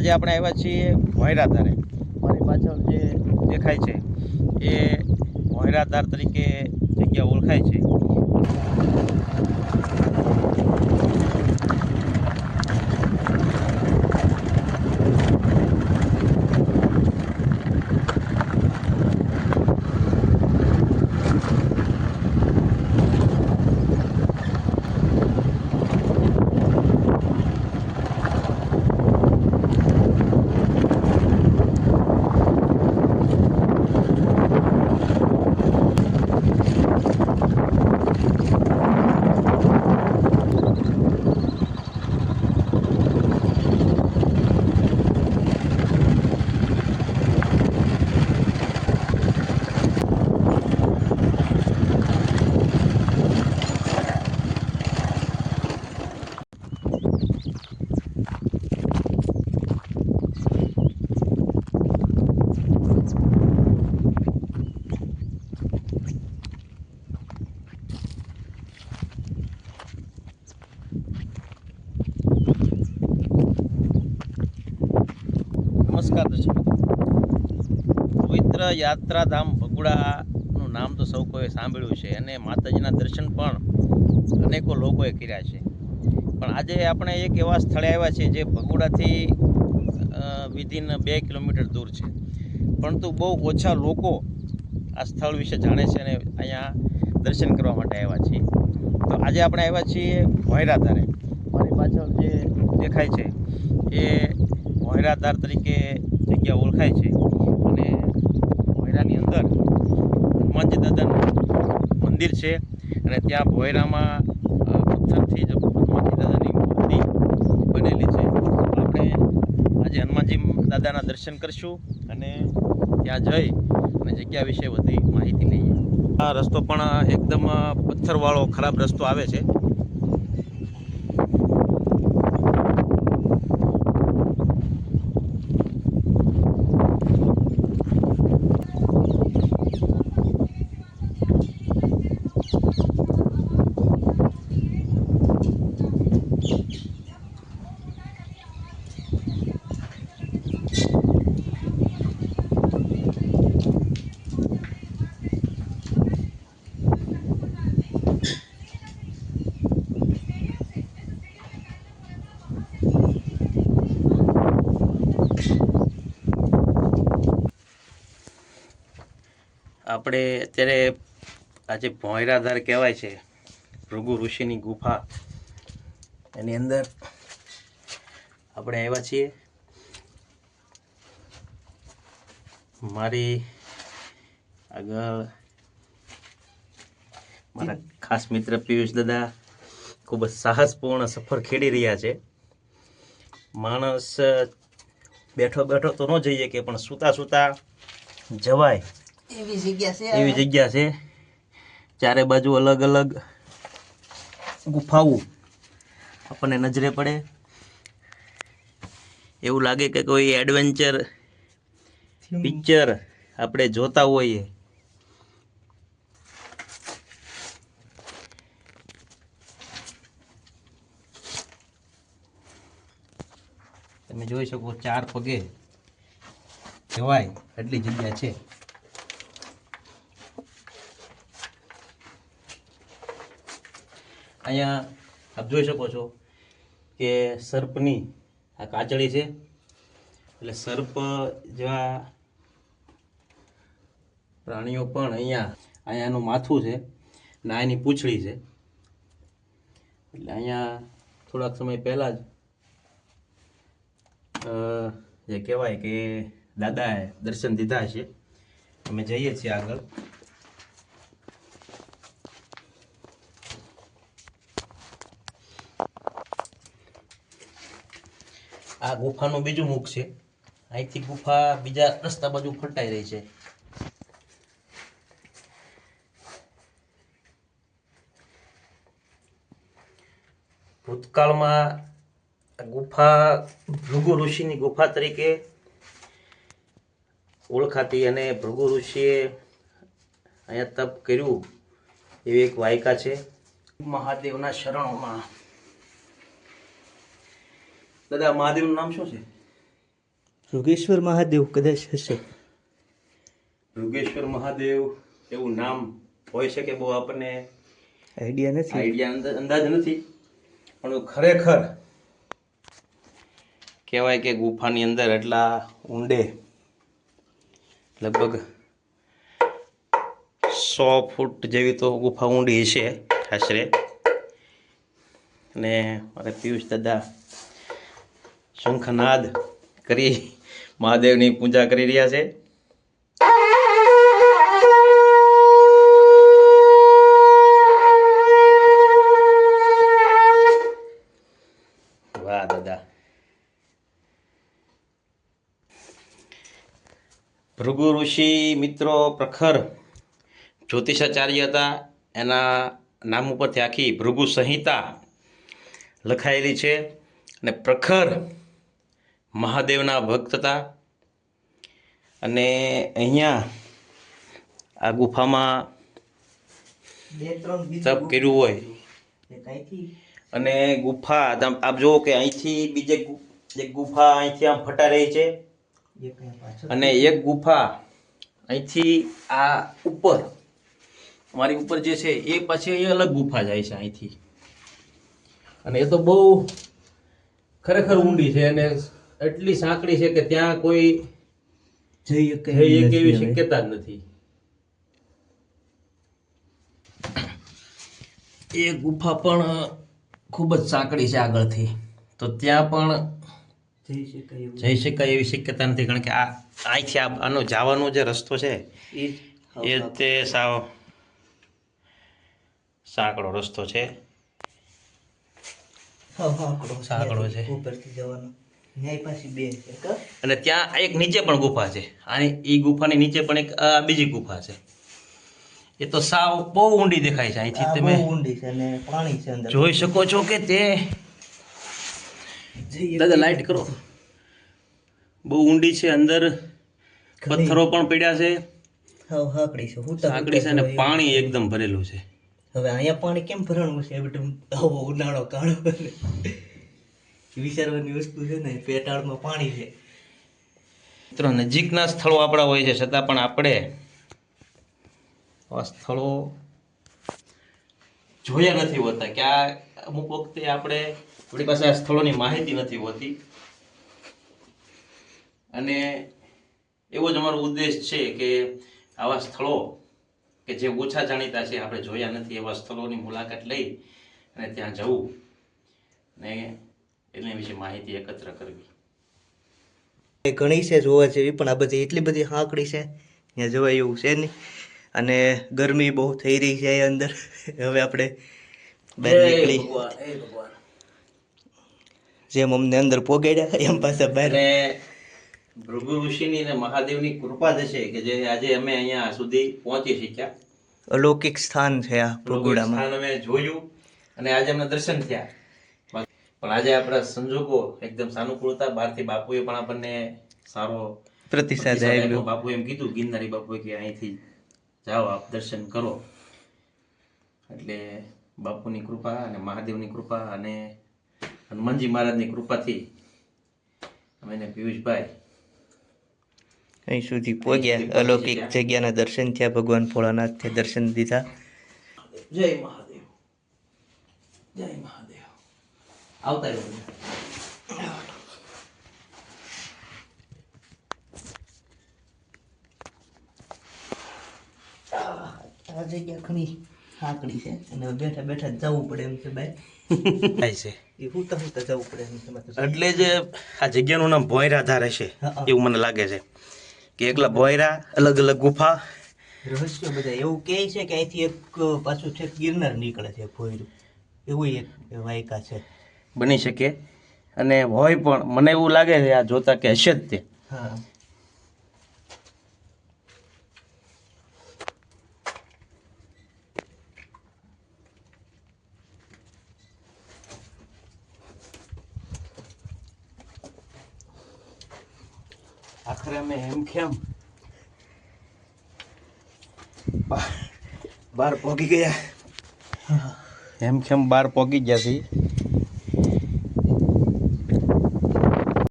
આજે આપણે આવ્યા છીએ ભોયરાધારે મારી પાછળ જે દેખાય છે, એ ભોયરાધાર તરીકે જગ્યા ઓળખાય છે. નમસ્કાર દર્શક પવિત્ર યાત્રાધામ ભગુડાનું નામ તો સૌ કોઈએ સાંભળ્યું છે અને માતાજીના દર્શન પણ અનેકો લોકોએ કર્યા છે. પણ આજે આપણે એક એવા સ્થળે આવ્યા છીએ જે ભગુડાથી વિધિન બે કિલોમીટર દૂર છે. પરંતુ બહુ ઓછા લોકો આ સ્થળ વિશે જાણે છે અને અહીંયા દર્શન કરવા માટે આવ્યા છીએ. તો આજે આપણે આવ્યા છીએ ભોયરાધારે. મારી પાછળ જે દેખાય છે એ ભોયરાધાર તરીકે જગ્યા ઓળખાય છે. અને ભોયરાની અંદર હનુમાનજી દાદાનું મંદિર છે. અને ત્યાં ભોયરામાં પથ્થરથી જ હનુમાનજી દાદાની મૂર્તિ બનેલી છે. આપણે આજે હનુમાનજી દાદાના દર્શન કરશું અને ત્યાં જઈ અને જગ્યા વિશે બધી માહિતી લઈએ. આ રસ્તો પણ એકદમ પથ્થરવાળો ખરાબ રસ્તો આવે છે. આપણે અત્યારે આજે ભોંયરાધાર કહેવાય છે, ભૃગુ ઋષિની ગુફા, એની અંદર આપણે આવ્યા છીએ. મારી આગળ મારા ખાસ મિત્ર પિયુષ દાદા ખૂબ જ સાહસપૂર્ણ સફર ખેડી રહ્યા છે. માણસ બેઠો બેઠો તો ન જઈએ કે પણ સૂતા સૂતા જવાય. એવી જગ્યા છે એવી જગ્યા છે. ચારે બાજુ અલગ અલગ ગુફાઓ આપણને નજરે પડે. એવું લાગે કે કોઈ એડવેન્ચર પિક્ચર આપણે જોતા હોઈએ. તમે જોઈ શકો ચાર પગે જવાય એટલી જગ્યા છે. અહીંયા આપ જોઈ શકો છો કે સર્પની આ કાચળી છે. એટલે સર્પ જેવા પ્રાણીઓ પણ અહીંયા, અહીંયાનું માથું છે ને અહીંની પૂંછડી છે. એટલે અહીંયા થોડાક સમય પહેલાં જ જે કહેવાય કે દાદાએ દર્શન દીધા છે. અમે જઈએ છીએ આગળ. આ ગુફાનું બીજું મુખ છે. અહીંથી ગુફા બીજા રસ્તા બાજુ ફટાઈ રહી છે. ભૂતકાળમાં ગુફા ભૃગુ ઋષિની ગુફા તરીકે ઓળખાતી અને ભૃગુ ઋષિએ અહીંયા તપ કર્યું એવી એક વાયકા છે. મહાદેવના શરણોમાં દાદા મહાદેવનું નામ શું છે? યોગેશ્વર મહાદેવ કદાચ હશે. યોગેશ્વર મહાદેવ એવું નામ હોઈ શકે બહુ આપણને? આઈડિયા નથી. આઈડિયા અંદાજ નથી. પણ ખરેખર કહેવાય કે ગુફાની અંદર એટલા ઊંડે લગભગ સો ફૂટ જેવી તો ગુફા ઊંડી હશે આશરે. અને મારે પિયુષ દાદા શંખનાદ કરી મહાદેવની પૂજા કરી રહ્યા છે. વાહ, દાદા. ભૃગુ ઋષિ મિત્રો પ્રખર જ્યોતિષાચાર્ય હતા. એના નામ ઉપરથી આખી ભૃગુ સંહિતા લખાયેલી છે. અને પ્રખર મહાદેવના ભક્ત હતા. અને અહીંયા આ ગુફામાં તપ કર્યું હોય. અને ગુફા આપ જુઓ કે અહીંથી બીજે એક ગુફા અહીંથી આમ ફટા રહી છે. અને એક ગુફા અહીંથી આ ઉપર મારી ઉપર જે છે એ પછી એ અલગ ગુફા જાય છે અહીંથી. અને એ તો બહુ ખરેખર ઊંડી છે અને એટલી સાંકડી છે કે ત્યાં કોઈ જઈ જઈ એવી શક્યતા જ નથી એ ગુફા પણ ખૂબ જ સાંકડી છે આગળથી તો ત્યાં પણ જઈ શકાય એવું શક્યતા નથી કારણ કે આ અહીંથી આનો જવાનો જે રસ્તો છે એ તે સાવ સાંકડો રસ્તો છે. સાંકડો છે. ઉપરથી જવાનો? અને ત્યાં એક નીચે પણ ગુફા છે. આની એ ગુફાની નીચે પણ એક બીજી ગુફા છે. એ તો સાવ બહુ ઊંડી દેખાય છે. અહીંથી તમે ઊંડી છે અને પાણી છે અંદર. જોઈ શકો છો કે તે દાદા લાઈટ કરો. બહુ ઊંડી છે અંદર પથ્થરો પણ પડ્યા છે. હાકડી છે હાકડી છે અને પાણી એકદમ ભરેલું છે. હવે અહીંયા પાણી કેમ ભરણું છે? ઉનાળો કાળો વિચારવાની વસ્તુ છે ને, પેટાળમાં પાણી છે. મિત્રો, નજીકના સ્થળો આપણા હોય છે, છતાં પણ આપણે આ સ્થળો જોયા નથી હોતા કે આ અમુક વખતે આપણે આપણી પાસે આ સ્થળોની માહિતી નથી હોતી. અને એવો જ અમારો ઉદ્દેશ છે કે આવા સ્થળો કે જે ઓછા જાણીતા છે, આપણે જોયા નથી એવા સ્થળોની મુલાકાત લઈ અને ત્યાં જવું. ને એના વિશે માહિતી એકત્ર કરવી. એ ઘણી છે જોવા જેવી પણ આ બધી એટલી બધી હાંકડી છે ત્યાં જોવા એવું છે નહીં. અને ગરમી બહુ થઈ રહી છે અંદર. હવે આપણે બહાર નીકળી. જેમ અમને અંદર પોગાડ્યા એમ પાછા બહાર. ભૃગુ ઋષિની અને મહાદેવની કૃપા થશે કે જે આજે અમે અહીંયા સુધી પહોંચી શક્યા. અલૌકિક સ્થાન છે આ ભૃગુડામાં. સ્થાન અમે જોયું અને આજે અમને દર્શન થયા. પણ આજે આપણા સંજોગો એકદમ સાનુકૂળતા બહારથી બાપુએ પણ આપણને સારો પ્રતિસાદ આપ્યો. બાપુ એમ કીધું ગિરનારી બાપુએ કે અહીંથી જાઓ આપ દર્શન કરો. એટલે બાપુની કૃપા અને મહાદેવની કૃપા અને હનુમાનજી મહારાજની કૃપાથી અમે ને પિયુષભાઈ અહીં સુધી પહોંચ્યા. અલૌકિક જગ્યાના દર્શન થયા ભગવાન ભોળાનાથે દર્શન દીધા. જય મહાદેવ. જય મહાદેવ. આવતા રહ્યો આ જગ્યા ઘણી હાંકડી છે. અને બેઠા બેઠા જવું પડે એમ છે ભાઈ થાય છે. એ હુતા હુતા જવું પડે એમ છે એટલે જ આ જગ્યાનું નામ હા, હા. એવું મને લાગે છે. કે એકલા ભોયરા અલગ અલગ ગુફા. રહસ્ય બધા એવું કહે છે કે અહીંથી એક પાછું છે ગિરનાર નીકળે છે ભોયરું. એવું એક વાયકા છે. બની શકે. અને હોય પણ મને એવું લાગે છે આ જોતા કે હશે જ તે. આખરે અમે હેમખેમ બાર પહોંચી ગયા. હેમખેમ બાર પહોંચી ગયા છીએ?